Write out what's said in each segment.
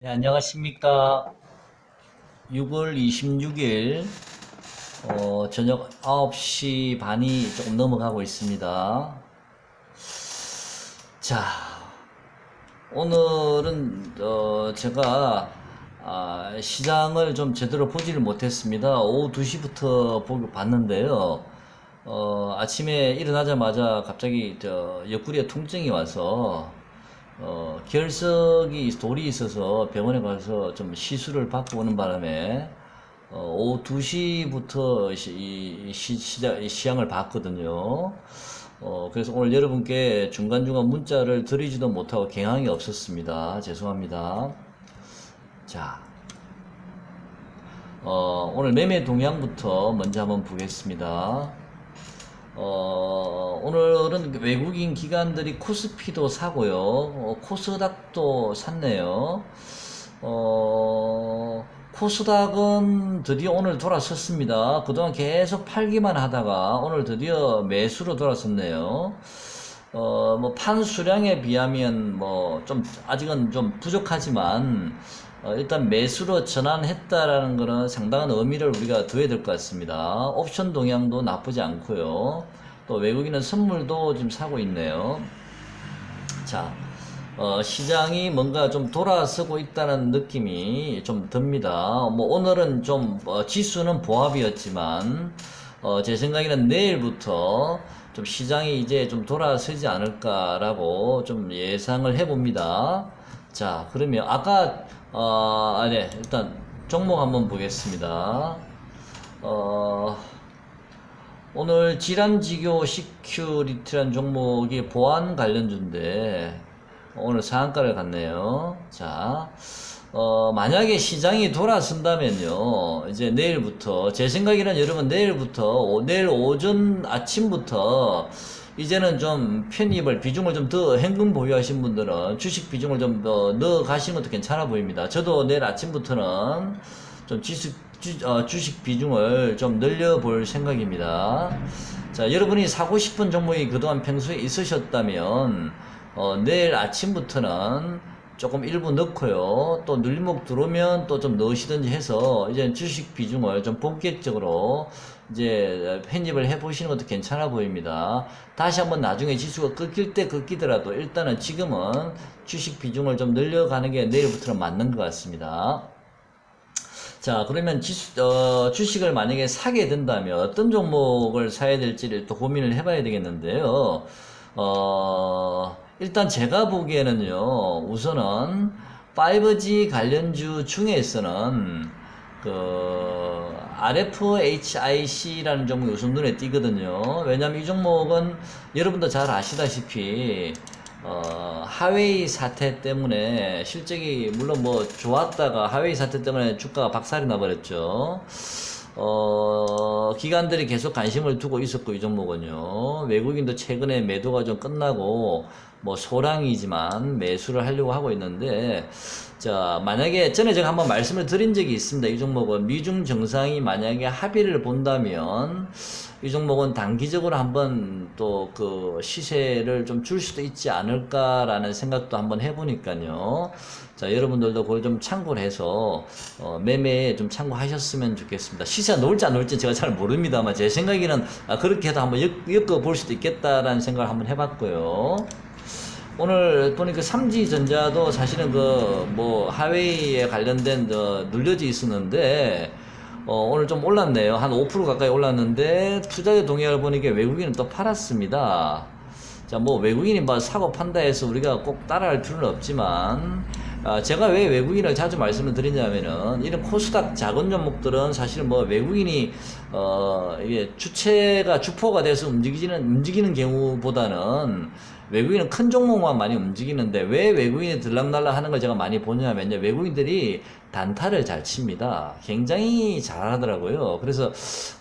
네, 안녕하십니까. 6월 26일, 어, 저녁 9시 반이 조금 넘어가고 있습니다. 자, 오늘은, 어, 제가, 아, 시장을 좀 제대로 보지를 못했습니다. 오후 2시부터 보고 봤는데요. 어, 아침에 일어나자마자 갑자기 저 옆구리에 통증이 와서 어, 결석이 돌이 있어서 병원에 가서 좀 시술을 받고 오는 바람에 어, 오후 2시부터 시, 이, 시, 이 시향을 봤거든요. 어, 그래서 오늘 여러분께 중간중간 문자를 드리지도 못하고 경향이 없었습니다. 죄송합니다. 자, 어, 오늘 매매 동향부터 먼저 한번 보겠습니다. 어, 오늘은 외국인 기관들이 코스피도 사고요. 어, 코스닥도 샀네요. 어, 코스닥은 드디어 오늘 돌아섰습니다. 그동안 계속 팔기만 하다가 오늘 드디어 매수로 돌아섰네요. 어, 뭐, 판 수량에 비하면 뭐, 좀, 아직은 좀 부족하지만, 어, 일단 매수로 전환했다라는 거는 상당한 의미를 우리가 둬야 될 것 같습니다. 옵션 동향도 나쁘지 않고요. 또 외국인은 선물도 지금 사고 있네요. 자, 어, 시장이 뭔가 좀 돌아서고 있다는 느낌이 좀 듭니다. 뭐 오늘은 좀 어, 지수는 보합이었지만 어, 제 생각에는 내일부터 좀 시장이 이제 좀 돌아서지 않을까라고 좀 예상을 해봅니다. 자, 그러면 아까 어, 아, 네, 일단 종목 한번 보겠습니다. 어, 오늘 질환지교 시큐리티라는 종목이 보안 관련주인데 오늘 상한가를 갔네요. 자, 어, 만약에 시장이 돌아선다면요, 이제 내일부터, 제 생각에는 여러분 내일부터, 오- 내일 오전 아침부터, 이제는 좀 편입을, 비중을 좀 더, 현금 보유하신 분들은 주식 비중을 좀 더 넣어 가시는 것도 괜찮아 보입니다. 저도 내일 아침부터는 좀 지수, 주, 어, 주식 비중을 좀 늘려 볼 생각입니다. 자, 여러분이 사고 싶은 종목이 그동안 평소에 있으셨다면, 어, 내일 아침부터는 조금 일부 넣고요. 또 눌림목 들어오면 또 좀 넣으시든지 해서 이제 주식 비중을 좀 본격적으로 이제 편입을 해 보시는 것도 괜찮아 보입니다. 다시 한번 나중에 지수가 꺾일 때 꺾이더라도 일단은 지금은 주식 비중을 좀 늘려가는 게 내일부터는 맞는 것 같습니다. 자, 그러면 지수, 어, 주식을 만약에 사게 된다면 어떤 종목을 사야 될지를 또 고민을 해봐야 되겠는데요. 어, 일단 제가 보기에는요, 우선은 5G 관련주 중에서는 그 RFHIC라는 종목이 우선 눈에 띄거든요. 왜냐면 이 종목은 여러분도 잘 아시다시피 어, 하웨이 사태 때문에 실적이 물론 뭐 좋았다가 하웨이 사태 때문에 주가가 박살이 나버렸죠. 어, 기관들이 계속 관심을 두고 있었고, 이 종목은요. 외국인도 최근에 매도가 좀 끝나고, 뭐, 소량이지만 매수를 하려고 하고 있는데, 자, 만약에 전에 제가 한번 말씀을 드린 적이 있습니다. 이 종목은 미중 정상이 만약에 합의를 본다면, 이 종목은 단기적으로 한번 또 그 시세를 좀 줄 수도 있지 않을까라는 생각도 한번 해보니까요. 자, 여러분들도 그걸 좀 참고를 해서, 어, 매매에 좀 참고하셨으면 좋겠습니다. 시세가 놓을지 안 놓을지 제가 잘 모릅니다만, 제 생각에는 아, 그렇게 해도 한번 엮, 엮어볼 수도 있겠다라는 생각을 한번 해봤고요. 오늘 보니까 삼지전자도 사실은 그 뭐 하웨이에 관련된 저 눌려져 있었는데 어, 오늘 좀 올랐네요. 한 5% 가까이 올랐는데 투자자 동향을 보니까 외국인은 또 팔았습니다. 자, 뭐 외국인이 뭐 사고 판다 해서 우리가 꼭 따라할 필요는 없지만 아, 제가 왜 외국인을 자주 말씀을 드리냐면은 이런 코스닥 작은 종목들은 사실 뭐 외국인이 어 이게 주체가 주포가 돼서 움직이지는 움직이는 경우보다는 외국인은 큰 종목만 많이 움직이는데 왜 외국인이 들락날락 하는 걸 제가 많이 보냐면요. 외국인들이 단타를 잘 칩니다. 굉장히 잘 하더라고요. 그래서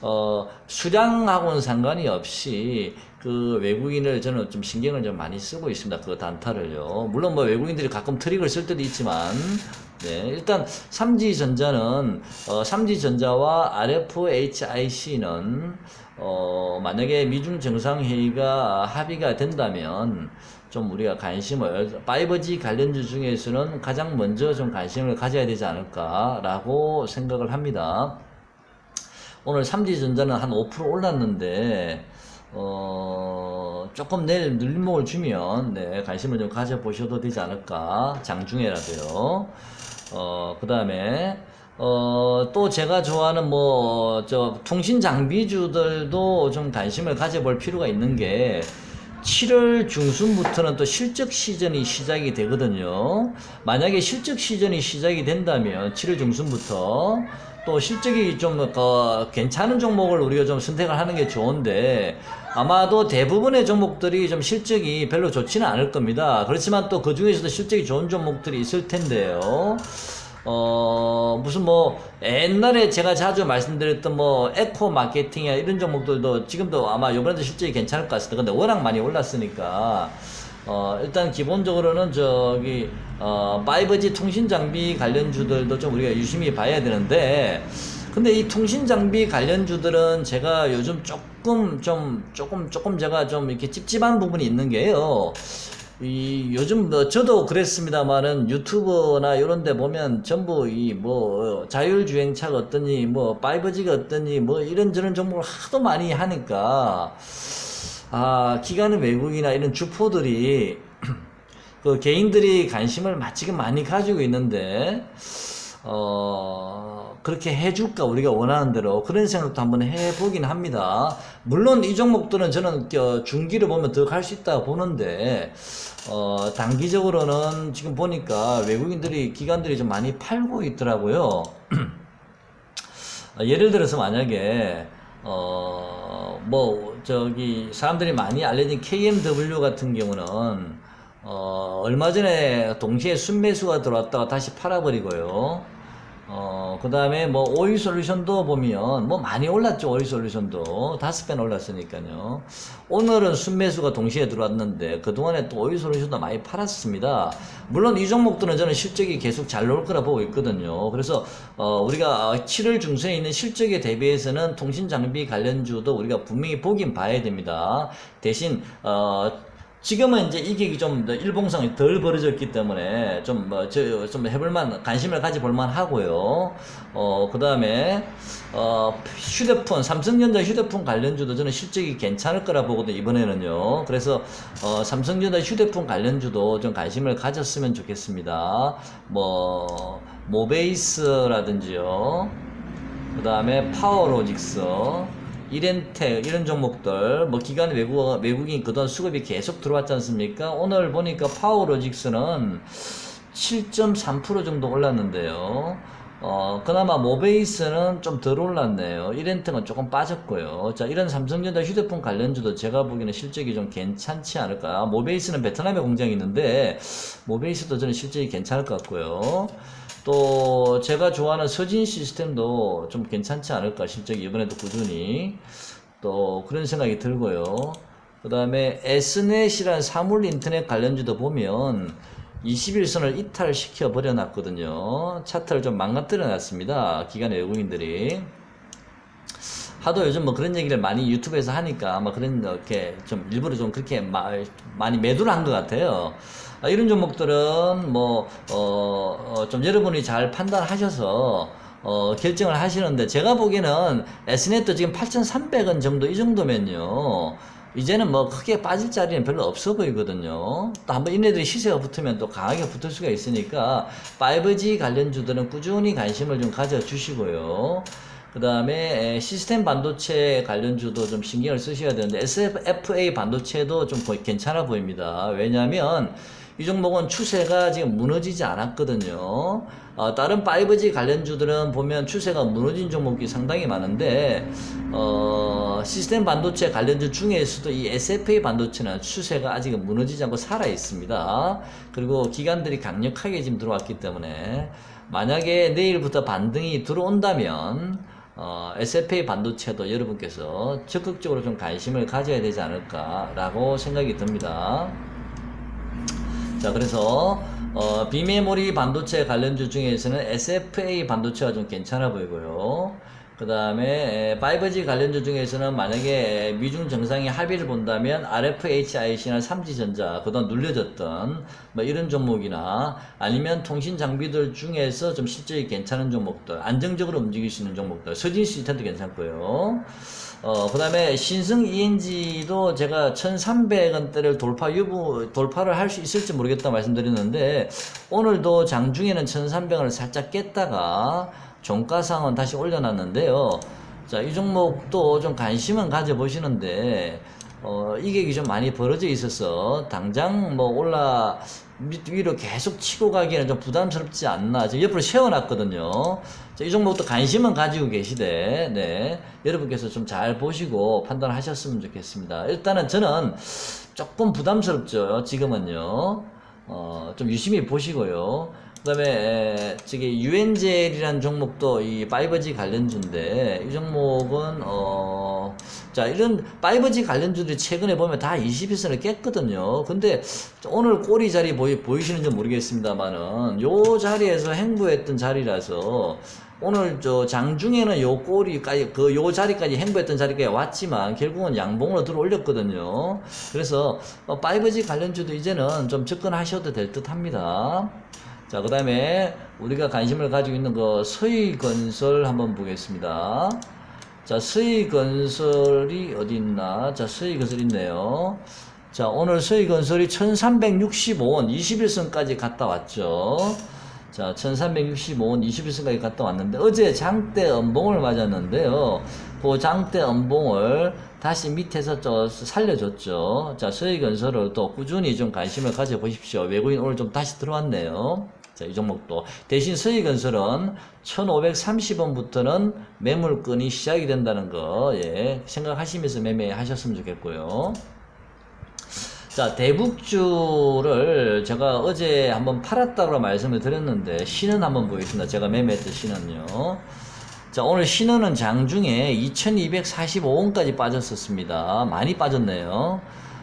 어 수량하고는 상관이 없이 그 외국인을 저는 좀 신경을 좀 많이 쓰고 있습니다. 그 단타를요. 물론 뭐 외국인들이 가끔 트릭을 쓸 때도 있지만 네, 일단 삼지전자는 어, 삼지전자와 RFHIC는 어, 만약에 미중 정상회의가 합의가 된다면 좀 우리가 관심을 5G 관련주 중에서는 가장 먼저 좀 관심을 가져야 되지 않을까라고 생각을 합니다. 오늘 삼지전자는 한 5% 올랐는데 어, 조금 내일 늘림목을 주면 네, 관심을 좀 가져보셔도 되지 않을까 장중에라도요. 어, 그 다음에 어, 또 제가 좋아하는 뭐, 저, 통신 장비주들도 좀 관심을 가져볼 필요가 있는 게, 7월 중순부터는 또 실적 시즌이 시작이 되거든요. 만약에 실적 시즌이 시작이 된다면 7월 중순부터 또 실적이 좀 어, 괜찮은 종목을 우리가 좀 선택을 하는 게 좋은데 아마도 대부분의 종목들이 좀 실적이 별로 좋지는 않을 겁니다. 그렇지만 또 그 중에서도 실적이 좋은 종목들이 있을 텐데요. 어, 무슨 뭐, 옛날에 제가 자주 말씀드렸던 뭐, 에코 마케팅이나 이런 종목들도 지금도 아마 요번에도 실적이 괜찮을 것 같습니다. 근데 워낙 많이 올랐으니까, 어, 일단 기본적으로는 저기, 어, 5G 통신 장비 관련주들도 좀 우리가 유심히 봐야 되는데, 근데 이 통신 장비 관련주들은 제가 요즘 조금 좀, 조금, 조금 제가 좀 이렇게 찝찝한 부분이 있는 게요. 이 요즘 뭐 저도 그랬습니다만은 유튜브나 이런 데 보면 전부 이 뭐 자율주행차가 어떠니 뭐 5G가 어떠니 뭐 이런저런 정보를 하도 많이 하니까 아 기관의 외국이나 이런 주포들이 그 개인들이 관심을 마- 지금 많이 가지고 있는데 어 그렇게 해줄까 우리가 원하는 대로 그런 생각도 한번 해보긴 합니다. 물론 이 종목들은 저는 저 중기를 보면 더 갈 수 있다 보는데 어 단기적으로는 지금 보니까 외국인들이 기관들이 좀 많이 팔고 있더라고요. 어, 예를 들어서 만약에 어 뭐 저기 사람들이 많이 알려진 KMW 같은 경우는 어 얼마 전에 동시에 순매수가 들어왔다가 다시 팔아버리고요. 어, 그 다음에 뭐 오일 솔루션도 보면 뭐 많이 올랐죠. 오일 솔루션도. 다섯 배는 올랐으니까요. 오늘은 순매수가 동시에 들어왔는데 그동안에 또 오일 솔루션도 많이 팔았습니다. 물론 이 종목들은 저는 실적이 계속 잘 나올 거라 보고 있거든요. 그래서 어, 우리가 7월 중순에 있는 실적에 대비해서는 통신 장비 관련주도 우리가 분명히 보긴 봐야 됩니다. 대신 어, 지금은 이제 이게 좀 일봉상이 덜 벌어졌기 때문에 좀 뭐 저 좀 해볼만 관심을 가져볼만 하고요. 어 그다음에 어 휴대폰 삼성전자 휴대폰 관련주도 저는 실적이 괜찮을 거라 보거든요 이번에는요. 그래서 어 삼성전자 휴대폰 관련주도 좀 관심을 가졌으면 좋겠습니다. 뭐 모베이스라든지요. 그 다음에 파워로직스, 이렌텍 이런 종목들 뭐 기관 외국 외국인 그동안 수급이 계속 들어왔지 않습니까? 오늘 보니까 파워로직스는 7.3% 정도 올랐는데요. 어, 그나마 모베이스는 좀 덜 올랐네요. 이렌텍은 조금 빠졌고요. 자, 이런 삼성전자 휴대폰 관련주도 제가 보기에는 실적이 좀 괜찮지 않을까. 모베이스는 베트남에 공장이 있는데, 모베이스도 저는 실적이 괜찮을 것 같고요. 또, 제가 좋아하는 서진 시스템도 좀 괜찮지 않을까. 실적이 이번에도 꾸준히. 또, 그런 생각이 들고요. 그 다음에 S넷이라는 사물 인터넷 관련주도 보면 21선을 이탈시켜 버려 놨거든요. 차트를 좀 망가뜨려 놨습니다. 기관 외국인들이. 하도 요즘 뭐 그런 얘기를 많이 유튜브에서 하니까 아마 그런 이렇게 좀 일부러 좀 그렇게 마, 많이 매도를 한 것 같아요. 아, 이런 종목들은 뭐, 어, 어, 좀 여러분이 잘 판단하셔서 어, 결정을 하시는데 제가 보기에는 S넷도 지금 8,300원 정도 이 정도면요. 이제는 뭐 크게 빠질 자리는 별로 없어 보이거든요. 또 한번 이네들이 시세가 붙으면 또 강하게 붙을 수가 있으니까 5G 관련주들은 꾸준히 관심을 좀 가져주시고요. 그 다음에 시스템 반도체 관련주도 좀 신경을 쓰셔야 되는데 SFA 반도체도 좀 괜찮아 보입니다. 왜냐하면 이 종목은 추세가 지금 무너지지 않았거든요. 어, 다른 5G 관련주들은 보면 추세가 무너진 종목이 상당히 많은데 어, 시스템 반도체 관련주 중에서도 이 SFA 반도체는 추세가 아직은 무너지지 않고 살아 있습니다. 그리고 기관들이 강력하게 지금 들어왔기 때문에 만약에 내일부터 반등이 들어온다면 어, SFA 반도체도 여러분께서 적극적으로 좀 관심을 가져야 되지 않을까라고 생각이 듭니다. 자, 그래서 어, 비메모리 반도체 관련주 중에서는 SFA 반도체가 좀 괜찮아 보이고요. 그 다음에 5G 관련주 중에서는 만약에 미중 정상이 합의를 본다면 RFHIC나 삼지전자 그동안 눌려졌던 뭐 이런 종목이나 아니면 통신 장비들 중에서 좀 실적이 괜찮은 종목들 안정적으로 움직일 수 있는 종목들 서진 시스템도 괜찮고요. 어, 그 다음에 신승 ENG도 제가 1300원대를 돌파 유부, 돌파를 할 수 있을지 모르겠다 말씀드렸는데, 오늘도 장중에는 1300원을 살짝 깼다가, 종가상은 다시 올려놨는데요. 자, 이 종목도 좀 관심은 가져보시는데, 어, 이격이 좀 많이 벌어져 있어서, 당장 뭐 올라, 밑 위로 계속 치고 가기에는 좀 부담스럽지 않나. 지금 옆으로 세워놨거든요. 자, 이 종목도 관심은 가지고 계시되, 네. 여러분께서 좀 잘 보시고 판단하셨으면 좋겠습니다. 일단은 저는 조금 부담스럽죠. 지금은요. 어, 좀 유심히 보시고요. 그 다음에 저기 유엔젤이라는 종목도 이 5G 관련주인데 이 종목은 어, 자 이런 5G 관련주들이 최근에 보면 다 21선을 깼거든요. 근데 오늘 꼬리 자리 보이, 보이시는지 모르겠습니다만은 요 자리에서 행보했던 자리라서 오늘 저 장중에는 요 꼬리까지 그 요 자리까지 행보했던 자리까지 왔지만 결국은 양봉으로 들어 올렸거든요. 그래서 어, 5G 관련주도 이제는 좀 접근하셔도 될 듯합니다. 자, 그 다음에 우리가 관심을 가지고 있는 그 서희건설 한번 보겠습니다. 자, 서희건설이 어디 있나? 자, 서희건설 있네요. 자, 오늘 서희건설이 1365원 21선까지 갔다 왔죠. 자, 1365원 21선까지 갔다 왔는데, 어제 장대 음봉을 맞았는데요. 그 장대 음봉을 다시 밑에서 저 살려줬죠. 자, 서희건설을 또 꾸준히 좀 관심을 가져보십시오. 외국인 오늘 좀 다시 들어왔네요. 자, 이 종목도. 대신 서희건설은 1530원부터는 매물권이 시작이 된다는 거, 예, 생각하시면서 매매하셨으면 좋겠고요. 자, 대북주를 제가 어제 한번 팔았다고 말씀을 드렸는데, 신은 한번 보겠습니다. 제가 매매했던 신은요. 자, 오늘 신은은 장중에 2245원까지 빠졌었습니다. 많이 빠졌네요.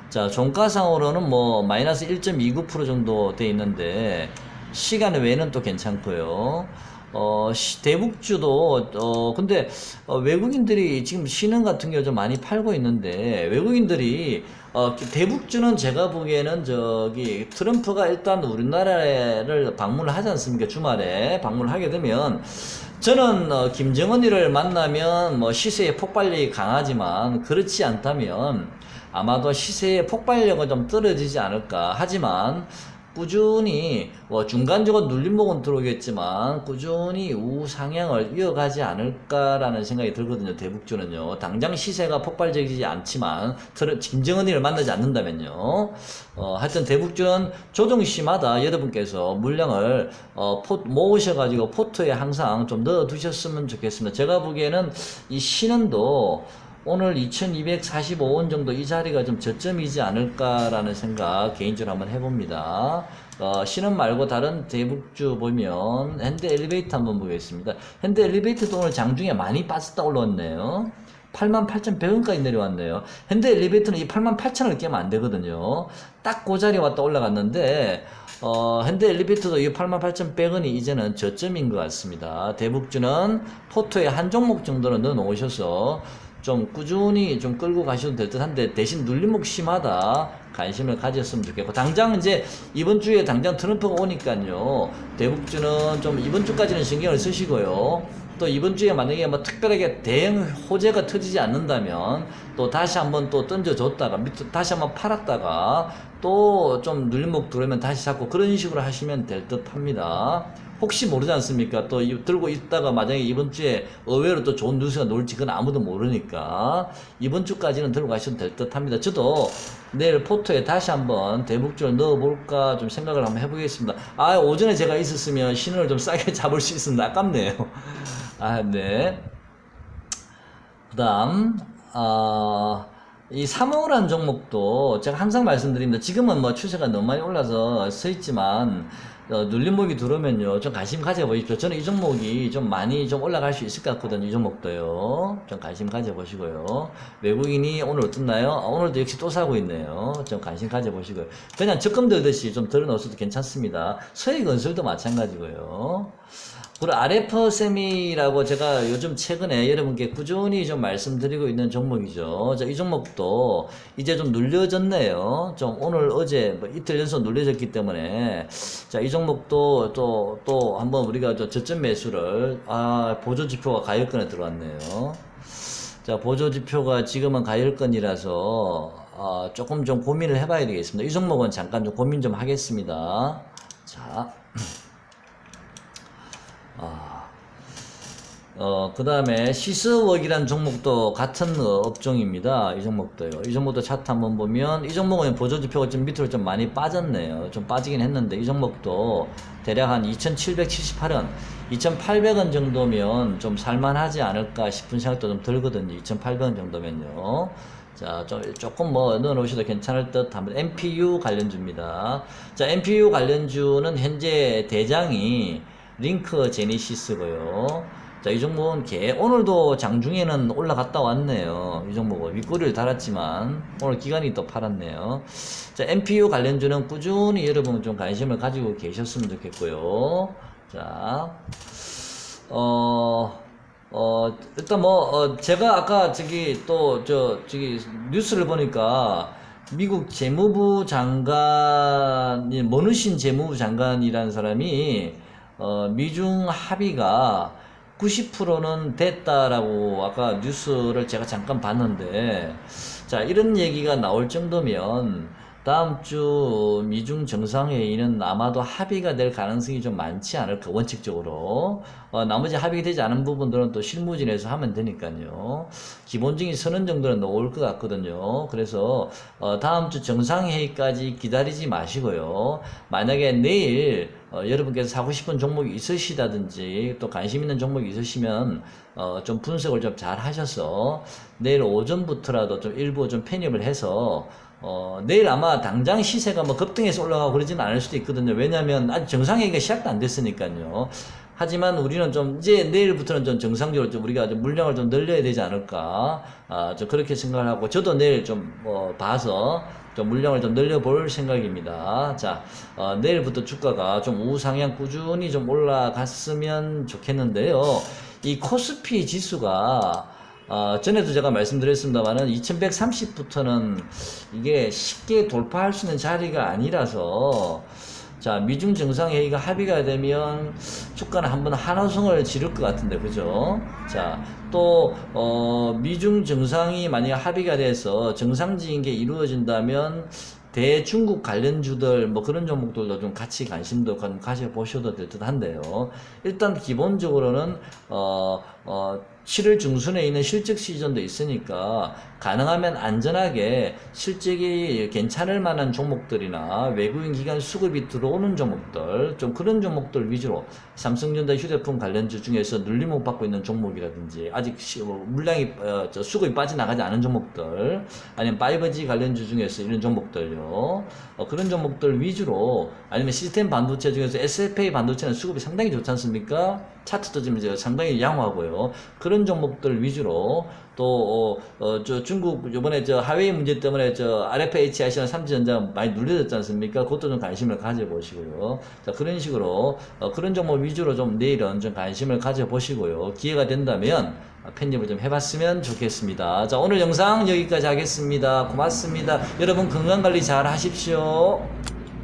자, 종가상으로는 뭐, 마이너스 1.29% 정도 돼 있는데, 시간 외에는 또 괜찮고요. 어, 시- 대북주도, 어, 근데, 어, 외국인들이 지금 신흥 같은 경우 좀 많이 팔고 있는데, 외국인들이, 어, 대북주는 제가 보기에는 저기, 트럼프가 일단 우리나라를 방문을 하지 않습니까? 주말에 방문을 하게 되면, 저는, 어, 김정은이를 만나면 뭐 시세의 폭발력이 강하지만, 그렇지 않다면, 아마도 시세의 폭발력은 좀 떨어지지 않을까. 하지만, 꾸준히 뭐 중간적으로 눌림목은 들어오겠지만 꾸준히 우상향을 이어가지 않을까라는 생각이 들거든요. 대북주는요. 당장 시세가 폭발적이지 않지만 김정은이를 만나지 않는다면요. 어, 하여튼 대북주는 조정시마다 여러분께서 물량을 어, 포, 모으셔가지고 포트에 항상 좀 넣어 두셨으면 좋겠습니다. 제가 보기에는 이 신은도 오늘 2245원 정도 이 자리가 좀 저점이지 않을까라는 생각 개인적으로 한번 해봅니다. 어, 신은 말고 다른 대북주 보면 현대 엘리베이터 한번 보겠습니다. 현대 엘리베이터도 오늘 장중에 많이 빠졌다 올라왔네요. 88,100원까지 내려왔네요. 현대 엘리베이터는 이 88,000원을 깨면 안 되거든요. 딱 그 자리에 왔다 올라갔는데, 어, 현대 엘리베이터도 이 88,100원이 이제는 저점인 것 같습니다. 대북주는 포토에 한 종목 정도는 넣어 놓으셔서 좀 꾸준히 좀 끌고 가셔도 될 듯 한데 대신 눌림목 시마다 관심을 가졌으면 좋겠고 당장 이제 이번 주에 당장 트럼프가 오니까요. 대북주는 좀 이번 주까지는 신경을 쓰시고요. 또 이번 주에 만약에 뭐 특별하게 대형 호재가 터지지 않는다면 또 다시 한번 또 던져줬다가 밑 다시 한번 팔았다가 또 좀 눌림목 들어오면 다시 잡고 그런 식으로 하시면 될 듯 합니다. 혹시 모르지 않습니까? 또 이- 들고 있다가 만약에 이번 주에 의외로 또 좋은 뉴스가 나올지 그건 아무도 모르니까 이번 주까지는 들고 가셔도 될 듯 합니다. 저도 내일 포토에 다시 한번 대북주를 넣어볼까 좀 생각을 한번 해보겠습니다. 아 오전에 제가 있었으면 신호를 좀 싸게 잡을 수 있었는데 아깝네요. 아 네. 그 다음 아, 이 삼호라는 종목도 제가 항상 말씀드립니다. 지금은 뭐 추세가 너무 많이 올라서 서 있지만 어, 눌림목이 들어오면요. 좀 관심 가져보십시오. 저는 이 종목이 좀 많이 좀 올라갈 수 있을 것 같거든요. 이 종목도요. 좀 관심 가져보시고요. 외국인이 오늘 어떻나요? 아, 오늘도 역시 또 사고 있네요. 좀 관심 가져보시고요. 그냥 적금 들듯이 좀 들어놓으셔도 괜찮습니다. 서해건설도 마찬가지고요. 그리고 아레퍼세미라고 제가 요즘 최근에 여러분께 꾸준히 좀 말씀드리고 있는 종목이죠. 자, 이 종목도 이제 좀 눌려졌네요. 좀 오늘 어제 뭐 이틀 연속 눌려졌기 때문에 자, 이 종목도 또, 또 한번 우리가 저 저점 매수를 아, 보조 지표가 가열권에 들어왔네요. 자, 보조 지표가 지금은 가열권이라서 아, 조금 좀 고민을 해봐야 되겠습니다. 이 종목은 잠깐 좀 고민 좀 하겠습니다. 자. 아, 어, 그 다음에 시스웍이라는 종목도 같은 어, 업종입니다. 이 종목도요. 이 종목도 차트 한번 보면, 이 종목은 보조지표가 좀 밑으로 좀 많이 빠졌네요. 좀 빠지긴 했는데, 이 종목도 대략 한 2,778원, 2,800원 정도면 좀 살만하지 않을까 싶은 생각도 좀 들거든요. 2,800원 정도면요. 자, 좀, 조금 뭐 넣어 놓으셔도 괜찮을 듯 합니다. MPU 관련주입니다. 자, MPU 관련주는 현재 대장이 링크 제니시스고요. 자, 이 종목은 개, 오늘도 장중에는 올라갔다 왔네요. 이 종목은 윗꼬리를 달았지만, 오늘 기간이 또 팔았네요. 자, MPU 관련주는 꾸준히 여러분 좀 관심을 가지고 계셨으면 좋겠고요. 자, 어, 어, 일단 뭐, 어, 제가 아까 저기 또, 저, 저기 뉴스를 보니까 미국 재무부 장관이, 머누신 재무부 장관이라는 사람이, 어, 미중 합의가 90%는 됐다라고 아까 뉴스를 제가 잠깐 봤는데, 자, 이런 얘기가 나올 정도면, 다음 주 미중 정상회의는 아마도 합의가 될 가능성이 좀 많지 않을까, 원칙적으로. 어, 나머지 합의가 되지 않은 부분들은 또 실무진에서 하면 되니까요. 기본적인 선언 정도는 나올 것 같거든요. 그래서, 어, 다음 주 정상회의까지 기다리지 마시고요. 만약에 내일, 어, 여러분께서 사고 싶은 종목이 있으시다든지 또 관심 있는 종목이 있으시면 어, 좀 분석을 좀 잘 하셔서 내일 오전부터라도 좀 일부 좀 편입을 해서 어, 내일 아마 당장 시세가 뭐 급등해서 올라가고 그러지는 않을 수도 있거든요. 왜냐하면 아직 정상회의가 시작도 안 됐으니까요. 하지만 우리는 좀 이제 내일부터는 좀 정상적으로 좀 우리가 좀 물량을 좀 늘려야 되지 않을까. 아, 저 그렇게 생각을 하고 저도 내일 좀 어, 봐서 좀 물량을 좀 늘려볼 생각입니다. 자, 어, 내일부터 주가가 좀 우상향 꾸준히 좀 올라갔으면 좋겠는데요. 이 코스피 지수가 어, 전에도 제가 말씀드렸습니다만은 2130부터는 이게 쉽게 돌파할 수 있는 자리가 아니라서 자, 미중 정상회의가 합의가 되면 주가는 한번 한호성을 지를 것 같은데, 그죠? 자, 또, 어, 미중 정상이 만약 합의가 돼서 정상적인 게 이루어진다면 대중국 관련주들 뭐 그런 종목들도 좀 같이 관심도 좀 가져보셔도 될 듯 한데요. 일단 기본적으로는 어, 어, 7월 중순에 있는 실적 시즌도 있으니까 가능하면 안전하게 실적이 괜찮을 만한 종목들이나 외국인 기관 수급이 들어오는 종목들 좀 그런 종목들 위주로 삼성전자 휴대폰 관련주 중에서 눌림목 받고 있는 종목이라든지 아직 시, 뭐 물량이 어, 저 수급이 빠져나가지 않은 종목들 아니면 5G 관련주 중에서 이런 종목들요 어, 그런 종목들 위주로 아니면 시스템 반도체 중에서 SFA 반도체는 수급이 상당히 좋지 않습니까? 차트도 지금 이제 상당히 양호하고요. 그런 종목들 위주로 또, 어, 어, 저 중국 요번에 저 하웨이 문제 때문에 저 RFH 아시아 삼지전자 많이 눌려졌지 않습니까? 그것도 좀 관심을 가져보시고요. 자, 그런 식으로, 어, 그런 종목 위주로 좀 내일은 좀 관심을 가져보시고요. 기회가 된다면 편집을 좀 해봤으면 좋겠습니다. 자, 오늘 영상 여기까지 하겠습니다. 고맙습니다. 여러분 건강관리 잘 하십시오.